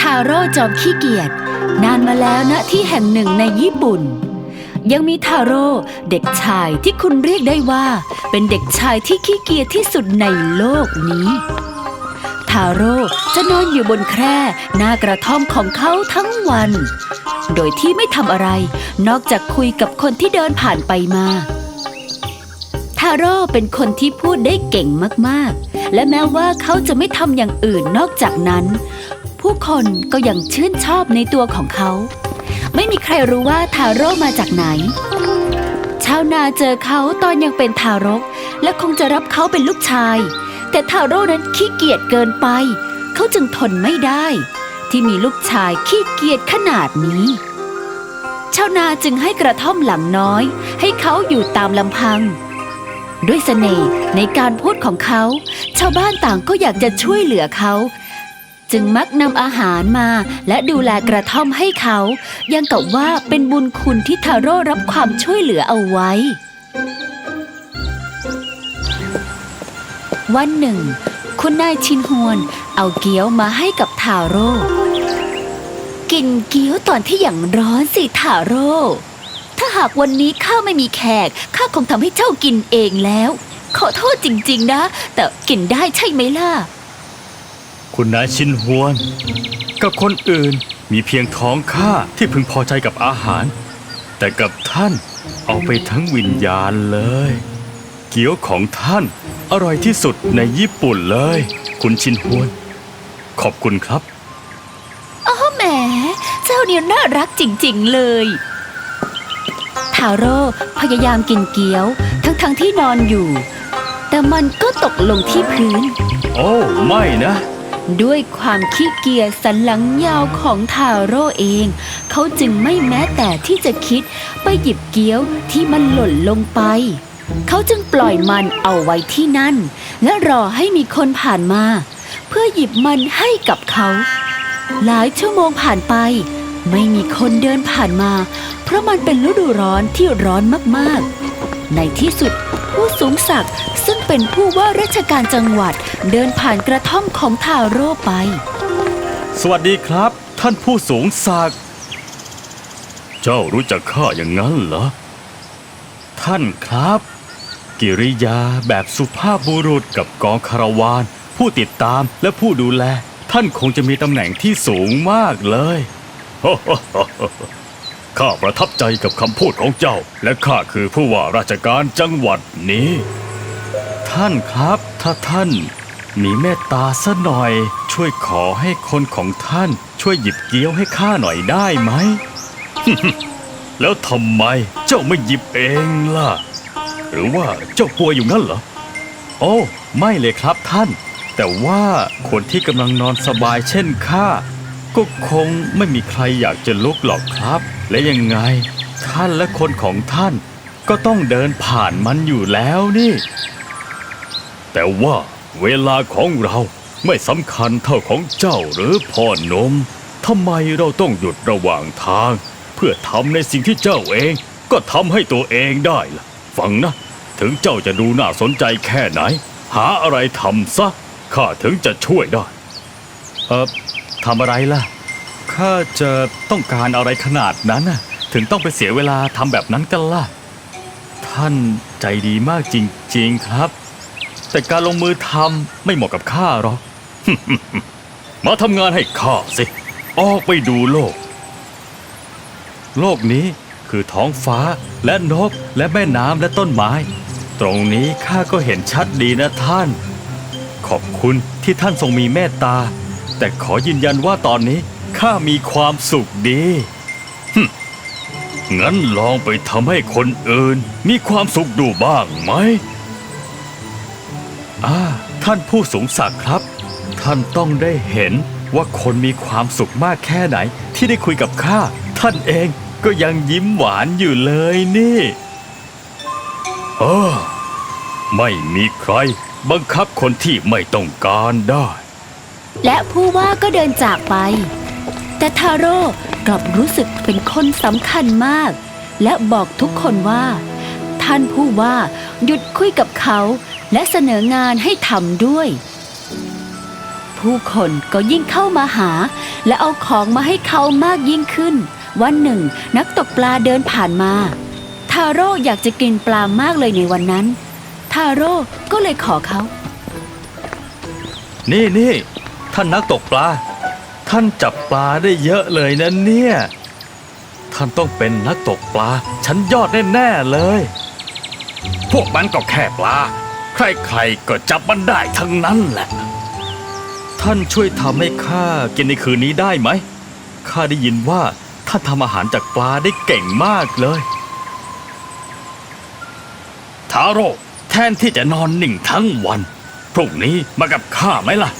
ทาโร่จอมขี้เกียจนานมาแล้วณที่แห่งหนึ่งในญี่ปุ่น ยังมีทาโร่เด็กชายที่คุณเรียกได้ว่า เป็นเด็กชายที่ขี้เกียจที่สุดในโลกนี้ทาโร่จะนอนอยู่บนแคร่หน้ากระท่อมของเขาทั้งวัน โดยที่ไม่ทำอะไร นอกจากคุยกับคนที่เดินผ่านไปมา ทาโร่เป็นคนที่พูดได้เก่งมากๆ และแม้ว่าเขาจะไม่ทำอย่างอื่นนอกจากนั้น ผู้คนก็ยังชื่นชอบในตัวของเขา ไม่มีใครรู้ว่าทาโร่มาจากไหน ชาวนาเจอเขาตอนยังเป็นทารก และคงจะรับเขาเป็นลูกชาย แต่ทาโร่นั้นขี้เกียจเกินไป เขาจึงทนไม่ได้ ที่มีลูกชายขี้เกียจขนาดนี้ชาวนาจึงให้กระท่อมหลังน้อย ให้เขาอยู่ตามลำพัง ด้วยเสน่ห์ในการพูดของเขา ชาวบ้านต่างก็อยากจะช่วยเหลือเขา จึงมักนำอาหารมาและดูแลกระท่อมให้เขา ยังกับว่าเป็นบุญคุณที่ทาโร่รับความช่วยเหลือเอาไว้ วันหนึ่ง คุณนายชินฮวน เอาเกี๊ยวมาให้กับทาโร่กินเกี๊ยวตอนที่อย่างร้อนสิทาโร่ หากวันนี้ข้าไม่มีแขก ข้าคงทำให้เจ้ากินเองแล้ว ขอโทษจริง ๆ นะ แต่กินได้ใช่ไหมล่ะ คุณนายชินฮวน กับคนอื่นมีเพียงท้องข้าที่พึงพอใจกับอาหาร แต่กับท่านเอาไปทั้งวิญญาณเลย เกี๊ยวของท่านอร่อยที่สุดในญี่ปุ่นเลย คุณชินฮวน ขอบคุณครับ อ๋อแหม เจ้าเนี่ยน่ารักจริง ๆ เลย ทาโร่พยายามกินเกี๊ยว ทั้งๆที่นอนอยู่ แต่มันก็ตกลงที่พื้น โอ้ไม่นะ ด้วยความขี้เกียจสันหลังยาวของทาโร่เอง เขาจึงไม่แม้แต่ที่จะคิดไปหยิบเกี๊ยวที่มันหล่นลงไป เขาจึงปล่อยมันเอาไว้ที่นั่น และรอให้มีคนผ่านมา เพื่อหยิบมันให้กับเขา หลายชั่วโมงผ่านไป ไม่มีคนเดินผ่านมา เพราะมันเป็นฤดูร้อนที่ร้อนมากๆ ในที่สุดผู้สูงศักดิ์ซึ่งเป็นผู้ว่าราชการจังหวัดเดินผ่านกระท่อมของทาโร่ไป สวัสดีครับ ท่านผู้สูงศักดิ์เจ้ารู้จักข้าอย่างนั้นเหรอ ท่านครับ กิริยาแบบสุภาพบุรุษกับกองคารวาน ผู้ติดตามและผู้ดูแล ท่านคงจะมีตำแหน่งที่สูงมากเลย ข้าประทับใจกับคำพูดของเจ้า และข้าคือผู้ว่าราชการจังหวัดนี้ ท่านครับ ถ้าท่าน มีเมตตาซะหน่อย ช่วยขอให้คนของท่าน ช่วยหยิบเกี๊ยวให้ข้าหน่อยได้ไหม แล้วทำไมเจ้าไม่หยิบเองล่ะ หรือว่าเจ้าป่วยอยู่งั้นเหรอ โอ้ไม่เลยครับท่าน แต่ว่าคนที่กำลังนอนสบายเช่นข้า ก็คงไม่มีใครอยากจะลุกหรอกครับ และยังไง ท่านและคนของท่าน ก็ต้องเดินผ่านมันอยู่แล้วนี่ แต่ว่าเวลาของเราไม่สำคัญเท่าของเจ้าหรือพ่อนมทำไมเราต้องหยุดระหว่างทาง เพื่อทำในสิ่งที่เจ้าเองก็ทำให้ตัวเองได้ล่ะ ฟังนะ ถึงเจ้าจะดูน่าสนใจแค่ไหน หาอะไรทำซะข้าถึงจะช่วยได้ เออ ทำอะไรล่ะ ข้าจะต้องการอะไรขนาดนั้นน่ะ ถึงต้องไปเสียเวลาทำแบบนั้นกันล่ะ ท่านใจดีมากจริง ๆครับ แต่การลงมือทำไม่เหมาะกับข้าหรอก มาทำงานให้ข้าสิ ออกไปดูโลก โลกนี้คือท้องฟ้าและนกและแม่น้ำและต้นไม้ ตรงนี้ข้าก็เห็นชัดดีนะท่าน ขอบคุณที่ท่านทรงมีเมตตา แต่ขอยืนยันว่าตอนนี้ข้ามีความสุขดีงั้นลองไปทำให้คนอื่น มีความสุขดูบ้างไหมอ่าท่านผู้สูงศักดิ์ครับ ท่านต้องได้เห็นว่าคนมีความสุขมากแค่ไหน ที่ได้คุยกับข้า ท่านเองก็ยังยิ้มหวานอยู่เลยนี่เออไม่มีใคร บังคับคนที่ไม่ต้องการได้ และผู้ว่าก็เดินจากไป แต่ทาโร่กลับรู้สึกเป็นคนสำคัญมาก และบอกทุกคนว่า ท่านผู้ว่าหยุดคุยกับเขาและเสนองานให้ทำด้วย ผู้คนก็ยิ่งเข้ามาหา และเอาของมาให้เขามากยิ่งขึ้น วันหนึ่ง นักตกปลาเดินผ่านมา ทาโร่อยากจะกินปลามากเลยในวันนั้น ทาโร่ก็เลยขอเขา นี่นี่ ท่านนักตกปลา ท่านจับปลาได้เยอะเลยนะเนี่ย ท่านต้องเป็นนักตกปลาชั้นยอดแน่ๆเลย พวกมันก็แค่ปลา ใครๆก็จับมันได้ทั้งนั้นแหละ ท่านช่วยทำให้ข้ากินในคืนนี้ได้ไหมข้าได้ยินว่าท่านทำอาหารจากปลาได้เก่งมากเลยทาโร่แทนที่จะนอนนิ่งทั้งวัน พรุ่งนี้มากับข้าไหมล่ะ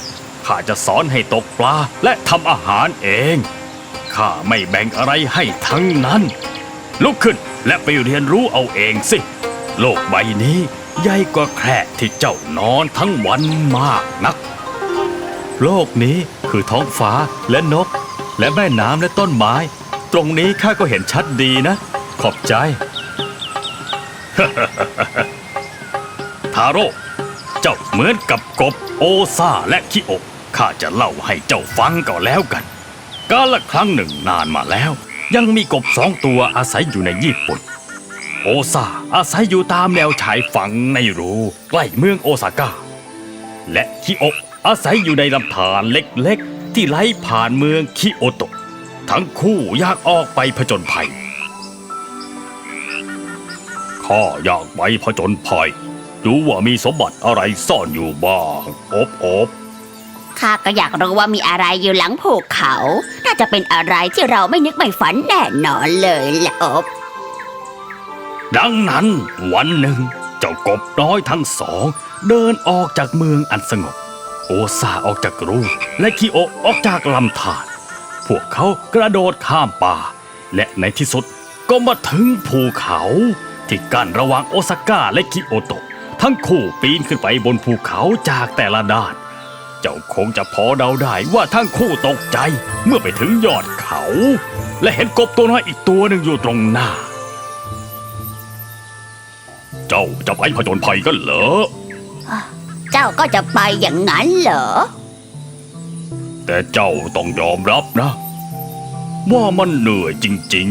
ข้าจะสอนให้ตกปลาและทำอาหารเอง ข้าไม่แบ่งอะไรให้ทั้งนั้น ลุกขึ้นและไปเรียนรู้เอาเองสิ โลกใบนี้ใหญ่กว่าแคร่ที่เจ้านอนทั้งวันมากนัก โลกนี้คือท้องฟ้าและนก และแม่น้ำและต้นไม้ ตรงนี้ข้าก็เห็นชัดดีนะ ขอบใจ ทาโร่เจ้าเหมือนกับกบโอซาและคิโอ ข้าจะเล่าให้เจ้าฟังก็แล้วกัน กาละครั้งหนึ่งนานมาแล้ว ยังมีกบสองตัวอาศัยอยู่ในญี่ปุ่น โอซาอาศัยอยู่ตามแนวชายฝั่งในรูใกล้เมืองโอซาก้า และคิโอะอาศัยอยู่ในลำธารเล็กๆ ที่ไหลผ่านเมืองคิโอโตะทั้งคู่อยากออกไปผจญภัยข้าอยากไปผจญภัยดูว่ามีสมบัติอะไรซ่อนอยู่บ้าง อบอบ ข้าก็อยากรู้ว่ามีอะไรอยู่หลังภูเขา น่าจะเป็นอะไรที่เราไม่นึกไม่ฝันแน่นอนเลยแหละอบดังนั้นวันหนึ่ง เจ้ากบน้อยทั้งสอง เดินออกจากเมืองอันสงบ โอซาออกจากรูและคิโอออกจากลำธารพวกเขากระโดดข้ามป่า และในที่สุดก็มาถึงภูเขาที่กั้นระหว่างโอซาก้าและคิโอโตะทั้งคู่ปีนขึ้นไปบนภูเขาจากแต่ละด้าน เจ้าคงจะพอเดาได้ว่าทั้งคู่ตกใจเมื่อไปถึงยอดเขา และเห็นกบตัวน้อยอีกตัวหนึ่งอยู่ตรงหน้า เจ้าจะไปผจญภัยกันเหรอ เจ้าก็จะไปอย่างนั้นเหรอ แต่เจ้าต้องยอมรับนะ ว่ามันเหนื่อยจริง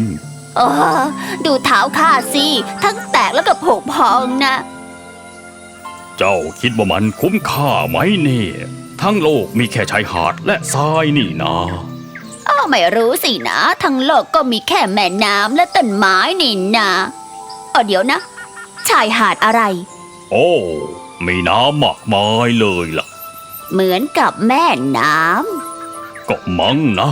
เออดูเท้าข้าสิ ทั้งแตกแล้วก็ผุพองนะๆเจ้าคิดว่ามันคุ้มค่าไหมเนี่ย ทั้งโลกมีแค่ชายหาดและทรายนี่นาอ้าวไม่รู้สินะ ทั้งโลกก็มีแค่แม่น้ำและต้นไม้นี่นะเออเดี๋ยวนะ ชายหาดอะไร โอ้มีน้ำมากมายเลยล่ะ เหมือนกับแม่น้ก็มั้งนะ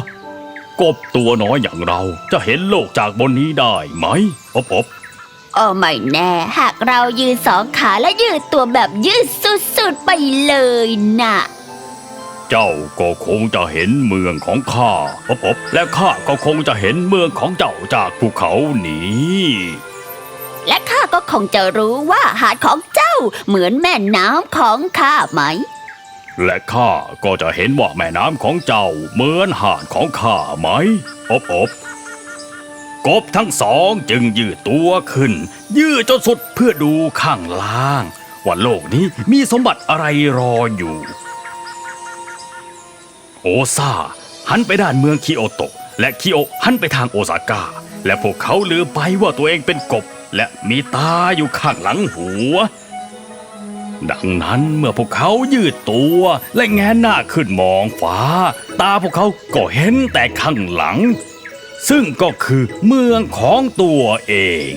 กบตัวน้อยอย่างเราจะเห็นโลกจากบนนี้ได้ไหมอบอบำเออไม่แน่ หากเรายืนสองขาและยืดตัวแบบยืดสุดๆไปเลยน่ะ เจ้าก็คงจะเห็นเมืองของข้าอบอบและข้าก็คงจะเห็นเมืองของเจ้าจากภูเขานี้ และข้าก็คงจะรู้ว่าหาดของเจ้าเหมือนแม่น้ำของข้าไหม และข้าก็จะเห็นว่าแม่น้ำของเจ้าเหมือนหาดของข้าไหมอบอบกบทั้งสองจึงยืดตัวขึ้น ยืดจนสุดเพื่อดูข้างล่าง ว่าโลกนี้มีสมบัติอะไรรออยู่ โอซาหันไปด้านเมืองคิโอโตะและคิโอหันไปทางโอซาก้า และพวกเขาลืมไปว่าตัวเองเป็นกบ และมีตาอยู่ข้างหลังหัว ดังนั้นเมื่อพวกเขายืดตัวและแงนหน้าขึ้นมองฟ้า ตาพวกเขาก็เห็นแต่ข้างหลัง ซึ่งก็คือเมืองของตัวเอง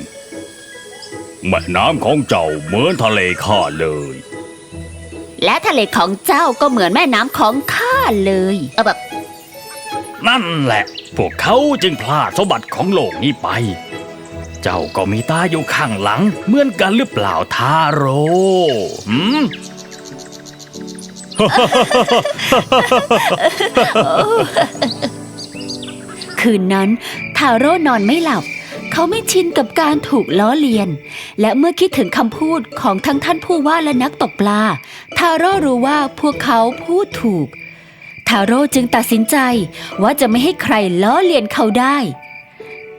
แม่น้ำของเจ้าเหมือนทะเลข้าเลย และทะเลของเจ้าก็เหมือนแม่น้ำของข้าเลยเออแบบนั่นแหละ พวกเขาจึงพลาดสมบัติของโลกนี้ไป เจ้าก็มีตาอยู่ข้างหลัง เหมือนกันหรือเปล่าทาโร่หืมคืนนั้น ทาโร่นอนไม่หลับ เขาไม่ชินกับการถูกล้อเลียน และเมื่อคิดถึงคำพูดของทั้งท่านผู้ว่าและนักตกปลา ทาโร่รู้ว่าพวกเขาพูดถูก ทาโร่จึงตัดสินใจว่าจะไม่ให้ใครล้อเลียนเขาได้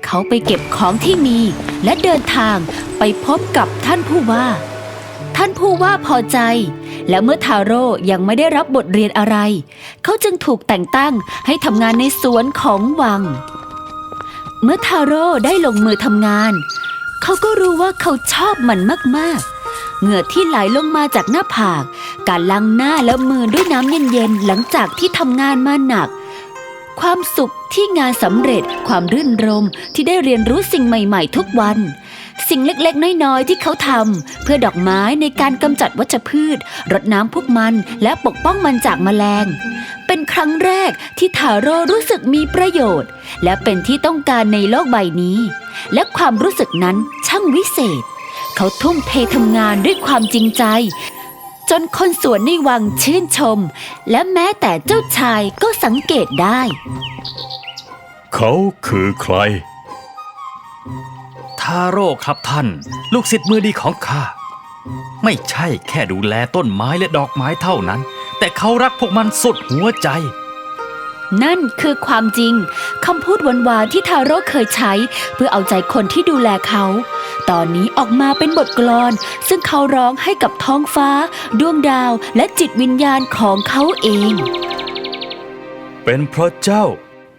เขาไปเก็บของที่มี และเดินทางไปพบกับท่านผู้ว่าทท่านผู้ว่าพอใจ และเมื่อทาโร่ยังไม่ได้รับบทเรียนอะไร เขาจึงถูกแต่งตั้งให้ทำงานในสวนของวัง เมื่อทาโร่ได้ลงมือทำงาน เขาก็รู้ว่าเขาชอบมันมากๆ เหงื่อที่ไหลลงมาจากหน้าผาก การล้างหน้าและมือด้วยน้ำเย็นๆหลังจากที่ทำงานมาหนัก ความสุขที่งานสำเร็จความรื่นรมที่ได้เรียนรู้สิ่งใหม่ ๆ ทุกวัน สิ่งเล็กๆ น้อยๆ ที่เขาทำเพื่อดอกไม้ในการกำจัดวัชพืช รดน้ำพวกมันและปกป้องมันจากแมลง เป็นครั้งแรกที่ทาโร่รู้สึกมีประโยชน์ และเป็นที่ต้องการในโลกใบนี้ และความรู้สึกนั้นช่างวิเศษ เขาทุ่มเททำงานด้วยความจริงใจ จนคนสวนในวังชื่นชม และแม้แต่เจ้าชายก็สังเกตได้ เขาคือใคร ทาโร่ครับท่าน ลูกศิษย์มือดีของข้า ไม่ใช่แค่ดูแลต้นไม้และดอกไม้เท่านั้น แต่เขารักพวกมันสุดหัวใจ นั่นคือความจริงคำพูดหวานๆที่ทาโร่เคยใช้ เพื่อเอาใจคนที่ดูแลเขา ตอนนี้ออกมาเป็นบทกลอน ซึ่งเขาร้องให้กับท้องฟ้า ดวงดาวและจิตวิญญาณของเขาเอง เป็นเพราะเจ้า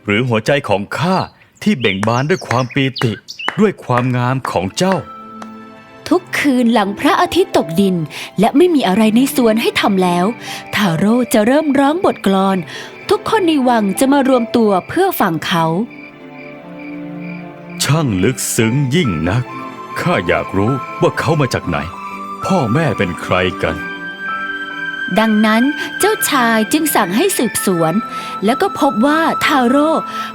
หรือหัวใจของข้าที่เบ่งบานด้วยความปีติ ด้วยความงามของเจ้า ทุกคืนหลังพระอาทิตย์ตกดิน และไม่มีอะไรในสวนให้ทำแล้ว ทาโร่จะเริ่มร้องบทกลอน ทุกคนในวังจะมารวมตัวเพื่อฟังเขา ช่างลึกซึ้งยิ่งนัก ข้าอยากรู้ว่าเขามาจากไหน พ่อแม่เป็นใครกัน ดังนั้นเจ้าชายจึงสั่งให้สืบสวน แล้วก็พบว่าทาโร่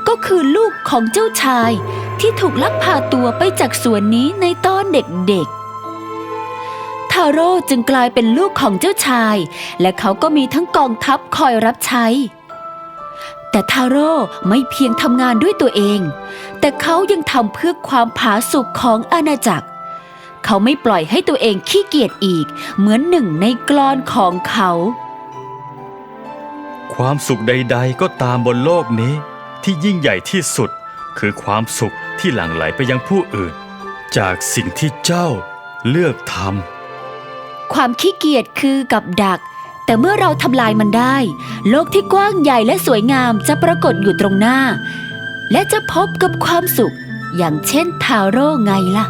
ก็คือลูกของเจ้าชาย ที่ถูกลักพาตัวไปจากสวนนี้ในตอนเด็กๆ ทาโร่จึงกลายเป็นลูกของเจ้าชาย และเขาก็มีทั้งกองทัพคอยรับใช้ แต่ทาโร่ไม่เพียงทำงานด้วยตัวเอง แต่เขายังทำเพื่อความผาสุกของอาณาจักร เขาไม่ปล่อยให้ตัวเองขี้เกียจอีก เหมือนหนึ่งในกลอนของเขา ความสุขใด ๆ ก็ตามบนโลกนี้ ที่ยิ่งใหญ่ที่สุด คือความสุขที่หลั่งไหลไปยังผู้อื่น จากสิ่งที่เจ้าเลือกทความขี้เกียจคือกับดัก แต่เมื่อเราทำลายมันได้ โลกที่กว้างใหญ่และสวยงามจะปรากฏอยู่ตรงหน้า และจะพบกับความสุข อย่างเช่นทาโร่ไงล่ะ